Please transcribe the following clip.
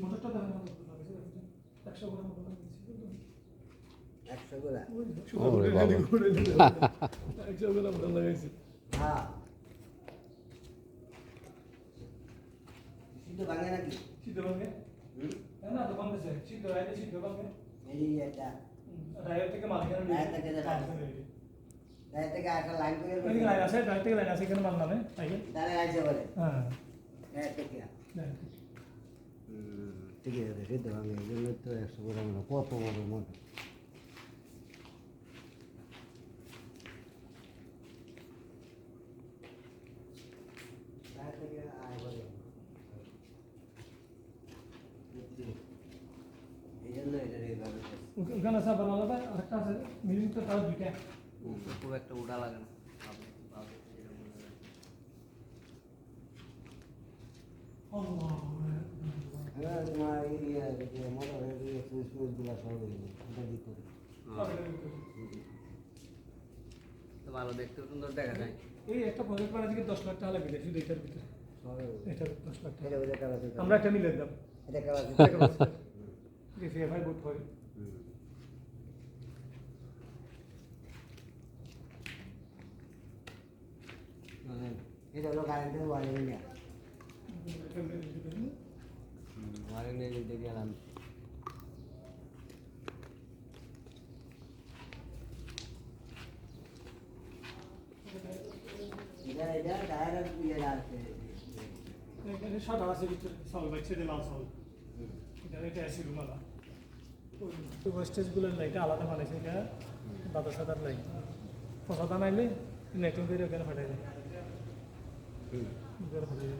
মোটরটা না একশো গ্রাম একশো করে বাবা। একশো গ্রাম লাগাইছি। হ্যাঁ। সিদ্ধ ভাঙে নাকি? সিদ্ধ ভাঙে? হুম? না তো ভাঙতেছে। সিদ্ধ রাইতে সিদ্ধ ভাঙে। এই এটা রাইত থেকে থেকে থেকে একটা লাইন করে এদিকে লাইন আছে থেকে লাইন আছে মাল নামে তাই তাহলে আছে বলে। হ্যাঁ। থেকে আছে সিদ্ধ ভাঙে এই জন্য তো একশো করে আমরা কত বড় মোটর গায়ে থেকে আয় বলে বুঝছি। এই জন্য এটা এইভাবে করছে। ওখানে আছে আবার আলাদা আরেকটা আছে মিলিমিট তো তার দুইটা খুব একটা উড়া লাগে না হয়। তোমার ইয়ে, মোটরের সুইচ সব দিতে তো ভালো দেখতে সুন্দর দেখা যায়। এই একটা প্রজেক্ট বানাতে গিয়ে দশ লাখ টাকা লাগবে শুধু এটার ভিতরে। সব দশ লাখ টাকা। এটা বোধহয় কাগজে দাও। আমরা একটা মিলে দাম এটা বুট হয় এটা হলো কারেন্টের ওয়ারিং দিতে গেলাম। এখানে সাদা আছে ভিতরে চাউল ভাই ছেড়ে লাল চাউল এটা এটা এসি রুমালা ওয়েস্টেজগুলোর লাইটটা আলাদা বানাইছে এটা দাদা সাদার লাইট ফসাদা নাইলে নেটিং করে ওখানে ফাটাই দেয়। হুম। ওখানে ফাটাই দেয়